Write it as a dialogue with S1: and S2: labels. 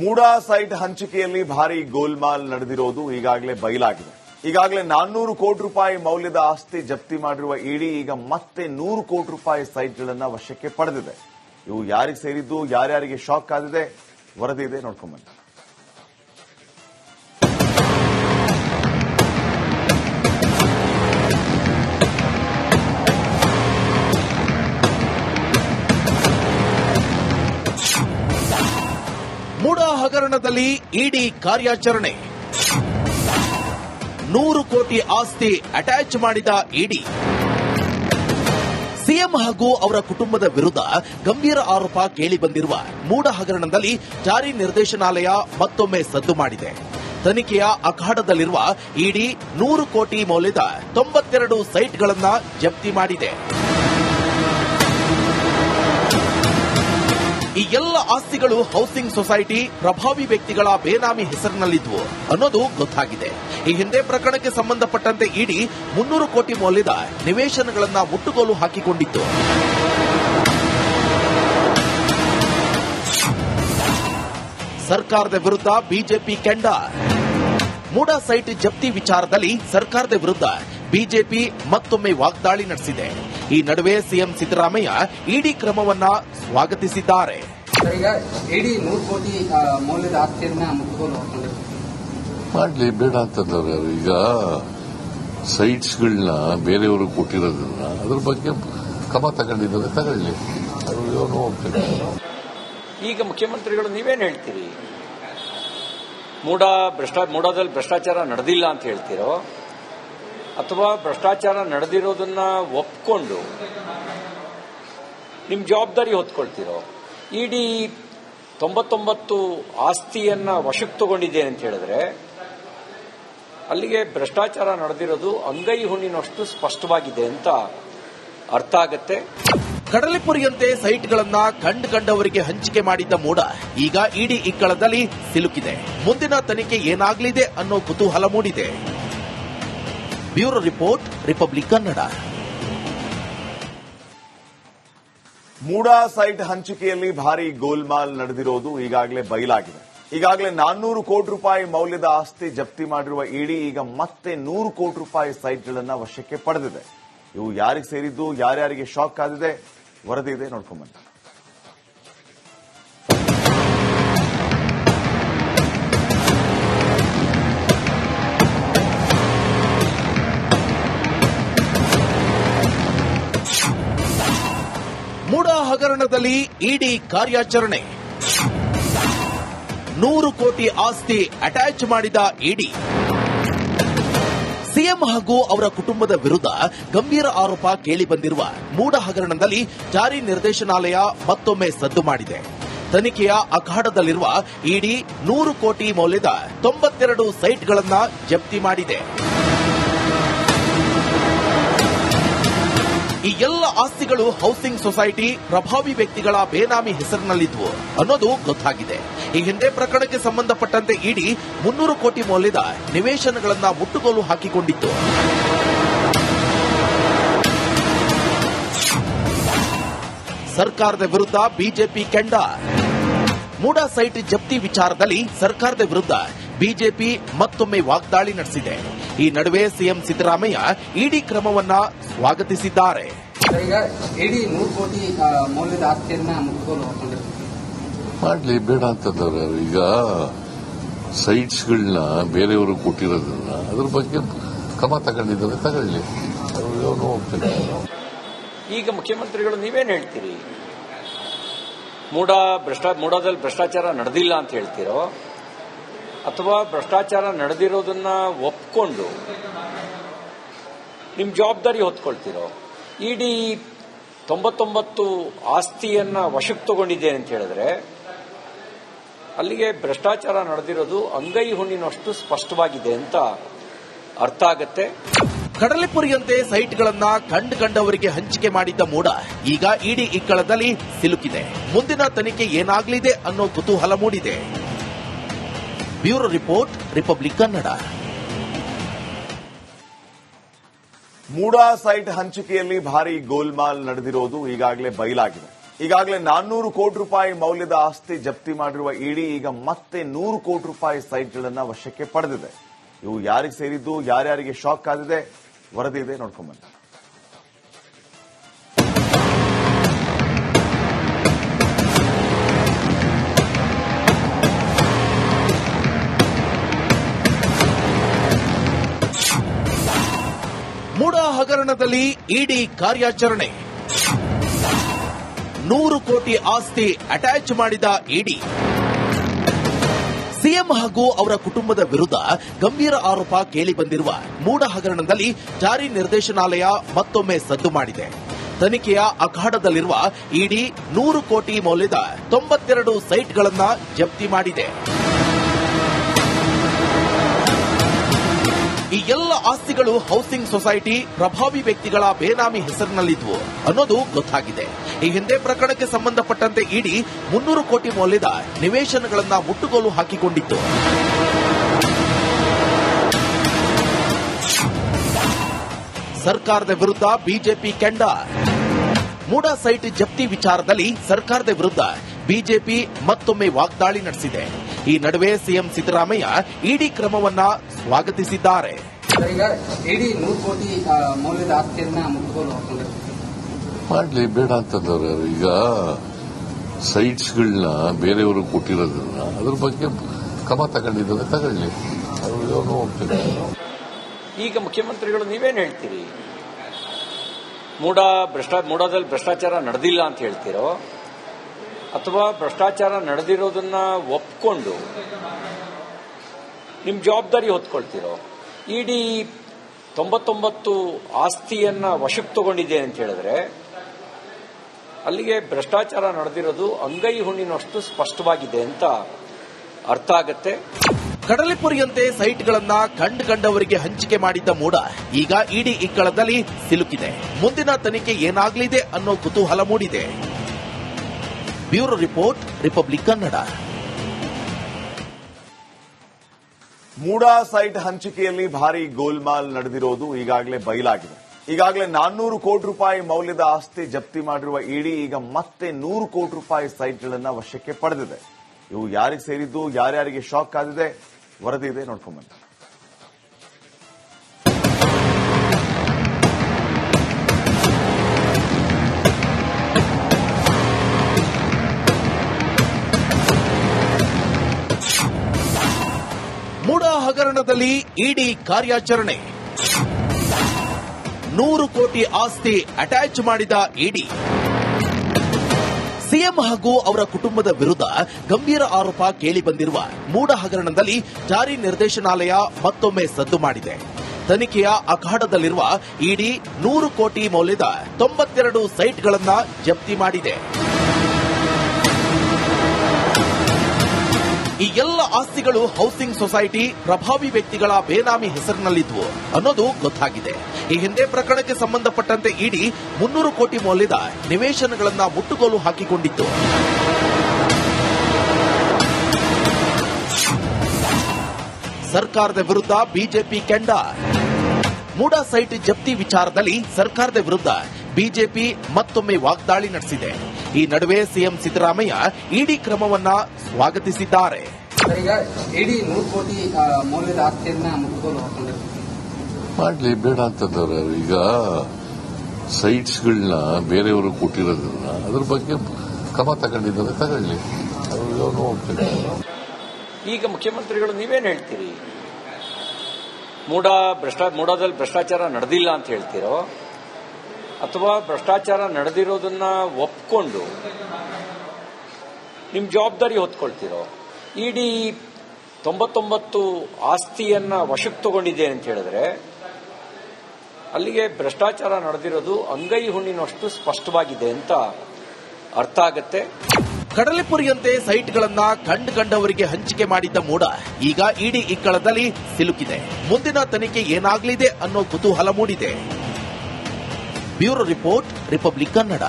S1: MUDA site ಹಂಚಿಕೆಯಲ್ಲಿ ಭಾರಿ ಗೋಲ್ಮಾಲ್ ನಡೆದಿರೋದು ಈಗಾಗಲೇ ಬಯಲಾಗಿದೆ. ಈಗಾಗಲೇ ನಾನ್ನೂರು ಕೋಟಿ ರೂಪಾಯಿ ಮೌಲ್ಯದ ಆಸ್ತಿ ಜಪ್ತಿ ಮಾಡಿರುವ ಇಡಿ ಈಗ ಮತ್ತೆ ನೂರು ಕೋಟಿ ರೂಪಾಯಿ ಸೈಟ್ಗಳನ್ನು ವಶಕ್ಕೆ ಪಡೆದಿದೆ. ಇವು ಯಾರಿಗೆ ಸೇರಿದ್ದು, ಯಾರ್ಯಾರಿಗೆ ಶಾಕ್ ಆಗಿದೆ ವರದಿ ಇದೆ ನೋಡ್ಕೊಂಬನ್ನಿ
S2: ಹಗರಣದಲ್ಲಿ ಇಡಿ ಕಾರ್ಯಾಚರಣೆ. ನೂರು ಕೋಟಿ ಆಸ್ತಿ ಅಟ್ಯಾಚ್ ಮಾಡಿದ ಇಡಿ. ಸಿಎಂ ಹಾಗೂ ಅವರ ಕುಟುಂಬದ ವಿರುದ್ಧ ಗಂಭೀರ ಆರೋಪ ಕೇಳಿಬಂದಿರುವ ಮೂಡ ಹಗರಣದಲ್ಲಿ ಜಾರಿ ನಿರ್ದೇಶನಾಲಯ ಮತ್ತೊಮ್ಮೆ ಸದ್ದು ಮಾಡಿದೆ. ತನಿಖೆಯ ಅಖಾಡದಲ್ಲಿರುವ ಇಡಿ ನೂರು ಕೋಟಿ ಮೌಲ್ಯದ ತೊಂಬತ್ತೆರಡು ಸೈಟ್ಗಳನ್ನು ಜಪ್ತಿ ಮಾಡಿದೆ. ಈ ಎಲ್ಲ ಆಸ್ತಿಗಳು ಹೌಸಿಂಗ್ ಸೊಸೈಟಿ, ಪ್ರಭಾವಿ ವ್ಯಕ್ತಿಗಳ ಬೇನಾಮಿ ಹೆಸರಿನಲ್ಲಿದ್ವು ಅನ್ನೋದು ಗೊತ್ತಾಗಿದೆ. ಈ ಹಿಂದೆ ಪ್ರಕರಣಕ್ಕೆ ಸಂಬಂಧಪಟ್ಟಂತೆ ಇಡಿ ಮುನ್ನೂರು ಕೋಟಿ ಮೌಲ್ಯದ ನಿವೇಶನಗಳನ್ನ ಮುಟ್ಟುಗೋಲು ಹಾಕಿಕೊಂಡಿತ್ತು. ಸರ್ಕಾರದ ವಿರುದ್ಧ ಬಿಜೆಪಿ ಕೆಂಡ. ಮೂಡ ಸೈಟ್ ಜಪ್ತಿ ವಿಚಾರದಲ್ಲಿ ಸರ್ಕಾರದ ವಿರುದ್ಧ ಬಿಜೆಪಿ ಮತ್ತೊಮ್ಮೆ ವಾಗ್ದಾಳಿ ನಡೆಸಿದೆ. ಈ ನಡುವೆ ಸಿಎಂ ಸಿದ್ದರಾಮಯ್ಯ ಇಡಿ ಕ್ರಮವನ್ನ ಸ್ವಾಗತಿಸಿದ್ದಾರೆ.
S3: ಈಗ ಇಡೀ ನೂರು ಕೋಟಿ ಮೌಲ್ಯದ ಆಸ್ತಿಯನ್ನ
S4: ಮಾಡಲಿ ಬೇಡ ಅಂತಂದವ್ರು ಯಾರು? ಈಗ ಸೈಟ್ಸ್ಗಳನ್ನ ಬೇರೆಯವರು ಕೊಟ್ಟಿರೋದನ್ನ ಅದ್ರ ಬಗ್ಗೆ ಕ್ರಮ ತಗೊಂಡಿದ್ದಾರೆ. ತಗೊಳ್ಳಿ.
S5: ಈಗ ಮುಖ್ಯಮಂತ್ರಿಗಳು ನೀವೇನು ಹೇಳ್ತೀರಿ? ಮೂಡಾ ಭ್ರಷ್ಟಾ ಮೂಡಾದಲ್ಲಿ ಭ್ರಷ್ಟಾಚಾರ ನಡೆದಿಲ್ಲ ಅಂತ ಹೇಳ್ತೀರೋ? ಅಥವಾ ಭ್ರಷ್ಟಾಚಾರ ನಡೆದಿರೋದನ್ನ ಒಪ್ಕೊಂಡು ನಿಮ್ಮ ಜವಾಬ್ದಾರಿ ಹೊತ್ಕೊಳ್ತಿರೋ, ಇಡೀ ತೊಂಬತ್ತೊಂಬತ್ತು ಆಸ್ತಿಯನ್ನ ವಶಕ್ಕೆ ತಗೊಂಡಿದೆ ಅಂತ ಹೇಳಿದ್ರೆ, ಅಲ್ಲಿಗೆ ಭ್ರಷ್ಟಾಚಾರ ನಡೆದಿರೋದು ಅಂಗೈ ಹುಣ್ಣಿನಷ್ಟು ಸ್ಪಷ್ಟವಾಗಿದೆ ಅಂತ ಅರ್ಥ ಆಗತ್ತೆ.
S2: ಕಡಲೆಪುರಿಯಂತೆ ಸೈಟ್ಗಳನ್ನ ಕಂಡು ಕಂಡವರಿಗೆ ಹಂಚಿಕೆ ಮಾಡಿದ್ದ ಮೂಡ ಈಗ ಇಡೀ ಇಕ್ಕಳದಲ್ಲಿ ಸಿಲುಕಿದೆ. ಮುಂದಿನ ತನಿಖೆ ಏನಾಗಲಿದೆ ಅನ್ನೋ ಕುತೂಹಲ ಮೂಡಿದೆ. Bureau report, Republic Kannada.
S1: MUDA site ಹಂಚಿಕೆಯಲ್ಲಿ ಭಾರಿ ಗೋಲ್ಮಾಲ್ ನಡೆದಿರೋದು ಈಗಾಗಲೇ ಬಯಲಾಗಿದೆ. ಈಗಾಗಲೇ ನಾನ್ನೂರು ಕೋಟಿ ರೂಪಾಯಿ ಮೌಲ್ಯದ ಆಸ್ತಿ ಜಪ್ತಿ ಮಾಡಿರುವ ಇಡಿ ಈಗ ಮತ್ತೆ ನೂರು ಕೋಟಿ ರೂಪಾಯಿ ಸೈಟ್ಗಳನ್ನು ವಶಕ್ಕೆ ಪಡೆದಿದೆ. ಇವು ಯಾರಿಗೆ ಸೇರಿದ್ದು, ಯಾರ್ಯಾರಿಗೆ ಶಾಕ್ ಆಗಿದೆ, ವರದಿ ಇದೆ ನೋಡ್ಕೊಂಬನ್ನಿ
S2: ಹಗರಣದಲ್ಲಿ ಇಡಿ ಕಾರ್ಯಾಚರಣೆ. ನೂರು ಕೋಟಿ ಆಸ್ತಿ ಅಟ್ಯಾಚ್ ಮಾಡಿದ ಇಡಿ. ಸಿಎಂ ಹಾಗೂ ಅವರ ಕುಟುಂಬದ ವಿರುದ್ಧ ಗಂಭೀರ ಆರೋಪ ಕೇಳಿಬಂದಿರುವ ಮೂಡ ಹಗರಣದಲ್ಲಿ ಜಾರಿ ನಿರ್ದೇಶನಾಲಯ ಮತ್ತೊಮ್ಮೆ ಸದ್ದು ಮಾಡಿದೆ. ತನಿಖೆಯ ಅಖಾಡದಲ್ಲಿರುವ ಇಡಿ ನೂರು ಕೋಟಿ ಮೌಲ್ಯದ ತೊಂಬತ್ತೆರಡು ಸೈಟ್ಗಳನ್ನು ಜಪ್ತಿ ಮಾಡಿದೆ. ಈ ಎಲ್ಲ ಆಸ್ತಿಗಳು ಹೌಸಿಂಗ್ ಸೊಸೈಟಿ, ಪ್ರಭಾವಿ ವ್ಯಕ್ತಿಗಳ ಬೇನಾಮಿ ಹೆಸರಿನಲ್ಲಿದ್ವು ಅನ್ನೋದು ಗೊತ್ತಾಗಿದೆ. ಈ ಹಿಂದೆ ಪ್ರಕರಣಕ್ಕೆ ಸಂಬಂಧಪಟ್ಟಂತೆ ಇಡಿ ಮುನ್ನೂರು ಕೋಟಿ ಮೌಲ್ಯದ ನಿವೇಶನಗಳನ್ನ ಮುಟ್ಟುಗೋಲು ಹಾಕಿಕೊಂಡಿತ್ತು. ಸರ್ಕಾರದ ವಿರುದ್ಧ ಬಿಜೆಪಿ ಕೆಂಡ. ಮೂಡ ಸೈಟ್ ಜಪ್ತಿ ವಿಚಾರದಲ್ಲಿ ಸರ್ಕಾರದ ವಿರುದ್ಧ ಬಿಜೆಪಿ ಮತ್ತೊಮ್ಮೆ ವಾಗ್ದಾಳಿ ನಡೆಸಿದೆ. ಈ ನಡುವೆ ಸಿಎಂ ಸಿದ್ದರಾಮಯ್ಯ ಇಡಿ ಕ್ರಮವನ್ನ ಸ್ವಾಗತಿಸಿದ್ದಾರೆ.
S3: ಈಗ ಇಡೀ ನೂರು ಕೋಟಿ ಮೌಲ್ಯದ ಆಸ್ತಿಯನ್ನ
S4: ಮಾಡಲಿ ಬೇಡ ಅಂತಂದ್ರೆ ಈಗ ಸೈಟ್ಸ್ಗಳನ್ನ ಬೇರೆಯವರು ಕೊಟ್ಟಿರೋದನ್ನ ಅದ್ರ ಬಗ್ಗೆ ಕ್ರಮ ತಗೊಂಡಿದ್ದಾರೆ ತಗೊಳ್ಳಿ.
S5: ಈಗ ಮುಖ್ಯಮಂತ್ರಿಗಳು ನೀವೇನು ಹೇಳ್ತೀರಿ. ಮೂಡ ಭ್ರಷ್ಟ ಮೂಡಾದಲ್ಲಿ ಭ್ರಷ್ಟಾಚಾರ ನಡೆದಿಲ್ಲ ಅಂತ ಹೇಳ್ತೀರೋ? ಅಥವಾ ಭ್ರಷ್ಟಾಚಾರ ನಡೆದಿರೋದನ್ನ ಒಪ್ಕೊಂಡು ನಿಮ್ಮ ಜವಾಬ್ದಾರಿ ಹೊತ್ಕೊಳ್ತಿರೋ? ಇಡೀ ತೊಂಬತ್ತೊಂಬತ್ತು ಆಸ್ತಿಯನ್ನ ವಶಕ್ಕೆ ತಗೊಂಡಿದೆ ಅಂತ ಹೇಳಿದ್ರೆ ಅಲ್ಲಿಗೆ ಭ್ರಷ್ಟಾಚಾರ ನಡೆದಿರೋದು ಅಂಗೈ ಹುಣ್ಣಿನಷ್ಟು ಸ್ಪಷ್ಟವಾಗಿದೆ ಅಂತ ಅರ್ಥ ಆಗತ್ತೆ.
S2: ಕಡಲೆಪುರಿಯಂತೆ ಸೈಟ್ಗಳನ್ನ ಕಂಡು ಕಂಡವರಿಗೆ ಹಂಚಿಕೆ ಮಾಡಿದ್ದ ಮೂಡ ಈಗ ಇಡಿ ಇಕ್ಕಳದಲ್ಲಿ ಸಿಲುಕಿದೆ. ಮುಂದಿನ ತನಿಖೆ ಏನಾಗಲಿದೆ ಅನ್ನೋ ಕುತೂಹಲ ಮೂಡಿದೆ. Bureau report, Republic Kannada.
S1: MUDA site ಹಂಚಿಕೆಯಲ್ಲಿ ಭಾರಿ ಗೋಲ್ಮಾಲ್ ನಡೆದಿರೋದು ಈಗಾಗಲೇ ಬಯಲಾಗಿದೆ. ಈಗಾಗಲೇ ನಾನ್ನೂರು ಕೋಟಿ ರೂಪಾಯಿ ಮೌಲ್ಯದ ಆಸ್ತಿ ಜಪ್ತಿ ಮಾಡಿರುವ ಇಡಿ ಈಗ ಮತ್ತೆ ನೂರು ಕೋಟಿ ರೂಪಾಯಿ ಸೈಟ್ಗಳನ್ನ ವಶಕ್ಕೆ ಪಡೆದಿದೆ. ಇವು ಯಾರಿಗೆ ಸೇರಿದ್ದು, ಯಾರ್ಯಾರಿಗೆ ಶಾಕ್ ಆಗಿದೆ ವರದಿ ಇದೆ ನೋಡ್ಕೊಂಬನ್ನಿ
S2: ಹಗರಣದಲ್ಲಿ ಇಡಿ ಕಾರ್ಯಾಚರಣೆ. ನೂರು ಕೋಟಿ ಆಸ್ತಿ ಅಟ್ಯಾಚ್ ಮಾಡಿದ ಇಡಿ. ಸಿಎಂ ಹಾಗೂ ಅವರ ಕುಟುಂಬದ ವಿರುದ್ಧ ಗಂಭೀರ ಆರೋಪ ಕೇಳಿಬಂದಿರುವ ಮೂಡ ಹಗರಣದಲ್ಲಿ ಜಾರಿ ನಿರ್ದೇಶನಾಲಯ ಮತ್ತೊಮ್ಮೆ ಸದ್ದು ಮಾಡಿದೆ. ತನಿಖೆಯ ಅಖಾಡದಲ್ಲಿರುವ ಇಡಿ ನೂರು ಕೋಟಿ ಮೌಲ್ಯದ ತೊಂಬತ್ತೆರಡು ಸೈಟ್ಗಳನ್ನು ಜಪ್ತಿ ಮಾಡಿದೆ. ಈ ಎಲ್ಲ ಆಸ್ತಿಗಳು ಹೌಸಿಂಗ್ ಸೊಸೈಟಿ, ಪ್ರಭಾವಿ ವ್ಯಕ್ತಿಗಳ ಬೇನಾಮಿ ಹೆಸರಿನಲ್ಲಿದ್ವು ಅನ್ನೋದು ಗೊತ್ತಾಗಿದೆ. ಈ ಹಿಂದೆ ಪ್ರಕರಣಕ್ಕೆ ಸಂಬಂಧಪಟ್ಟಂತೆ ಇಡಿ ಮುನ್ನೂರು ಕೋಟಿ ಮೌಲ್ಯದ ನಿವೇಶನಗಳನ್ನ ಮುಟ್ಟುಗೋಲು ಹಾಕಿಕೊಂಡಿತ್ತು. ಸರ್ಕಾರದ ವಿರುದ್ಧ ಬಿಜೆಪಿ ಕೆಂಡ. ಮೂಡ ಸೈಟ್ ಜಪ್ತಿ ವಿಚಾರದಲ್ಲಿ ಸರ್ಕಾರದ ವಿರುದ್ಧ ಬಿಜೆಪಿ ಮತ್ತೊಮ್ಮೆ ವಾಗ್ದಾಳಿ ನಡೆಸಿದೆ. ಈ ನಡುವೆ ಸಿಎಂ ಸಿದ್ದರಾಮಯ್ಯ ಇಡಿ ಕ್ರಮವನ್ನ ಸ್ವಾಗತಿಸಿದ್ದಾರೆ.
S3: ಈಗ ಇಡಿ ನೂರು ಕೋಟಿ ಆ, ಮೌಲ್ಯದ ಆಸ್ತಿಯನ್ನ ಮುಟ್ಟುಗೋಲು
S4: ಮಾಡ್ಲಿ ಬೇಡ ಅಂತಂದವ್ರು ಯಾರು? ಈಗ ಸೈಟ್ಸ್ಗಳನ್ನ ಬೇರೆಯವರು ಕೊಟ್ಟಿರೋದನ್ನ ಅದ್ರ ಬಗ್ಗೆ ಕ್ರಮ ತಗೊಂಡಿದ್ದಾರೆ ತಗೊಳ್ಳಿ.
S5: ಈಗ ಮುಖ್ಯಮಂತ್ರಿಗಳು ನೀವೇನು ಹೇಳ್ತೀರಿ? ಮೂಡ ಭ್ರಷ್ಟಾ ಮೂಡಾದಲ್ಲಿ ಭ್ರಷ್ಟಾಚಾರ ನಡೆದಿಲ್ಲ ಅಂತ ಹೇಳ್ತೀರೋ ಅಥವಾ ಭ್ರಷ್ಟಾಚಾರ ನಡೆದಿರೋದನ್ನ ಒಪ್ಕೊಂಡು ನಿಮ್ಮ ಜವಾಬ್ದಾರಿ ಹೊತ್ಕೊಳ್ತಿರೋ? ಇಡಿ ತೊಂಬತ್ತೊಂಬತ್ತು ಆಸ್ತಿಯನ್ನ ವಶಕ್ಕೆ ತಗೊಂಡಿದೆ ಅಂತ ಹೇಳಿದ್ರೆ, ಅಲ್ಲಿಗೆ ಭ್ರಷ್ಟಾಚಾರ ನಡೆದಿರೋದು ಅಂಗೈ ಹುಣ್ಣಿನಷ್ಟು ಸ್ಪಷ್ಟವಾಗಿದೆ ಅಂತ ಅರ್ಥ ಆಗತ್ತೆ.
S2: ಕಡಲೆಪುರಿಯಂತೆ ಸೈಟ್ಗಳನ್ನ ಕಂಡು ಕಂಡವರಿಗೆ ಹಂಚಿಕೆ ಮಾಡಿದ್ದ ಮೂಡ ಈಗ ಇಡಿ ಇಕ್ಕಳದಲ್ಲಿ ಸಿಲುಕಿದೆ. ಮುಂದಿನ ತನಿಖೆ ಏನಾಗಲಿದೆ ಅನ್ನೋ ಕುತೂಹಲ ಮೂಡಿದೆ. Bureau report, Republic Kannada.
S1: MUDA site ಹಂಚಿಕೆಯಲ್ಲಿ ಭಾರಿ ಗೋಲ್ಮಾಲ್ ನಡೆದಿರೋದು ಈಗಾಗಲೇ ಬಯಲಾಗಿದೆ ಈಗಾಗಲೇ ನಾನ್ನೂರು ಕೋಟಿ ರೂಪಾಯಿ ಮೌಲ್ಯದ ಆಸ್ತಿ ಜಪ್ತಿ ಮಾಡಿರುವ ಇಡಿ ಈಗ ಮತ್ತೆ ನೂರು ಕೋಟಿ ರೂಪಾಯಿ ಸೈಟ್ಗಳನ್ನ ವಶಕ್ಕೆ ಪಡೆದಿದೆ. ಇವು ಯಾರಿಗೆ ಸೇರಿದ್ದು, ಯಾರ್ಯಾರಿಗೆ ಶಾಕ್ ಆಗಿದೆ, ವರದಿ ಇದೆ ನೋಡ್ಕೊಂಬನ್ನಿ
S2: ಹಗರಣದಲ್ಲಿ ಇಡಿ ಕಾರ್ಯಾಚರಣೆ. ನೂರು ಕೋಟಿ ಆಸ್ತಿ ಅಟ್ಯಾಚ್ ಮಾಡಿದ ಇಡಿ. ಸಿಎಂ ಹಾಗೂ ಅವರ ಕುಟುಂಬದ ವಿರುದ್ಧ ಗಂಭೀರ ಆರೋಪ ಕೇಳಿಬಂದಿರುವ ಮೂಡ ಹಗರಣದಲ್ಲಿ ಜಾರಿ ನಿರ್ದೇಶನಾಲಯ ಮತ್ತೊಮ್ಮೆ ಸದ್ದು ಮಾಡಿದೆ. ತನಿಖೆಯ ಅಖಾಡದಲ್ಲಿರುವ ಇಡಿ ನೂರು ಕೋಟಿ ಮೌಲ್ಯದ ತೊಂಬತ್ತೆರಡು ಸೈಟ್ಗಳನ್ನು ಜಪ್ತಿ ಮಾಡಿದೆ. ಈ ಎಲ್ಲ ಆಸ್ತಿಗಳು ಹೌಸಿಂಗ್ ಸೊಸೈಟಿ ಪ್ರಭಾವಿ ವ್ಯಕ್ತಿಗಳ ಬೇನಾಮಿ ಹೆಸರಿನಲ್ಲಿದ್ವು ಅನ್ನೋದು ಗೊತ್ತಾಗಿದೆ. ಈ ಹಿಂದೆ ಪ್ರಕರಣಕ್ಕೆ ಸಂಬಂಧಪಟ್ಟಂತೆ ಇಡಿ ಮುನ್ನೂರು ಕೋಟಿ ಮೌಲ್ಯದ ನಿವೇಶನಗಳನ್ನ ಮುಟ್ಟುಗೋಲು ಹಾಕಿಕೊಂಡಿತ್ತು. ಸರ್ಕಾರದ ವಿರುದ್ಧ ಬಿಜೆಪಿ ಕೆಂಡ. ಮೂಡ ಸೈಟ್ ಜಪ್ತಿ ವಿಚಾರದಲ್ಲಿ ಸರ್ಕಾರದ ವಿರುದ್ಧ ಬಿಜೆಪಿ ಮತ್ತೊಮ್ಮೆ ವಾಗ್ದಾಳಿ ನಡೆಸಿದೆ. ಈ ನಡುವೆ ಸಿಎಂ ಸಿದ್ದರಾಮಯ್ಯ ಇಡಿ ಕ್ರಮವನ್ನ ಸ್ವಾಗತಿಸಿದ್ದಾರೆ.
S4: ಮಾಡಲಿ ಬೇಡ ಅಂತಂದವ್ರು ಈಗ ಈಗ ಸೈಟ್ಸ್ಗಳನ್ನ ಬೇರೆಯವರು ಕೊಟ್ಟಿರೋದನ್ನ ಅದ್ರ ಬಗ್ಗೆ ಕ್ರಮ ತಗೊಂಡಿದ್ದಾರೆ ತಗೊಳ್ಳಿ.
S5: ಈಗ ಮುಖ್ಯಮಂತ್ರಿಗಳು ನೀವೇನು ಹೇಳ್ತೀರಿ? ಮೂಡ ಭ್ರಷ್ಟಾ ಮೂಡಾದಲ್ಲಿ ಭ್ರಷ್ಟಾಚಾರ ನಡೆದಿಲ್ಲ ಅಂತ ಹೇಳ್ತೀರೋ? ಅಥವಾ ಭ್ರಷ್ಟಾಚಾರ ನಡೆದಿರೋದನ್ನ ಒಪ್ಕೊಂಡು ನಿಮ್ಮ ಜವಾಬ್ದಾರಿ ಹೊತ್ಕೊಳ್ತಿರೋ? ಇಡೀ ತೊಂಬತ್ತೊಂಬತ್ತು ಆಸ್ತಿಯನ್ನ ವಶಕ್ಕೆ ತಗೊಂಡಿದೆ ಅಂತ ಹೇಳಿದ್ರೆ ಅಲ್ಲಿಗೆ ಭ್ರಷ್ಟಾಚಾರ ನಡೆದಿರೋದು ಅಂಗೈ ಹುಣ್ಣಿನಷ್ಟು ಸ್ಪಷ್ಟವಾಗಿದೆ ಅಂತ ಅರ್ಥ ಆಗತ್ತೆ.
S2: ಕಡಲೆಪುರಿಯಂತೆ ಸೈಟ್ಗಳನ್ನ ಕಂಡು ಕಂಡವರಿಗೆ ಹಂಚಿಕೆ ಮಾಡಿದ್ದ ಮೂಡ ಈಗ ಇಡಿ ಇಕ್ಕಳದಲ್ಲಿ ಸಿಲುಕಿದೆ. ಮುಂದಿನ ತನಿಖೆ ಏನಾಗಲಿದೆ ಅನ್ನೋ ಕುತೂಹಲ ಮೂಡಿದೆ. Bureau report Republic Kannada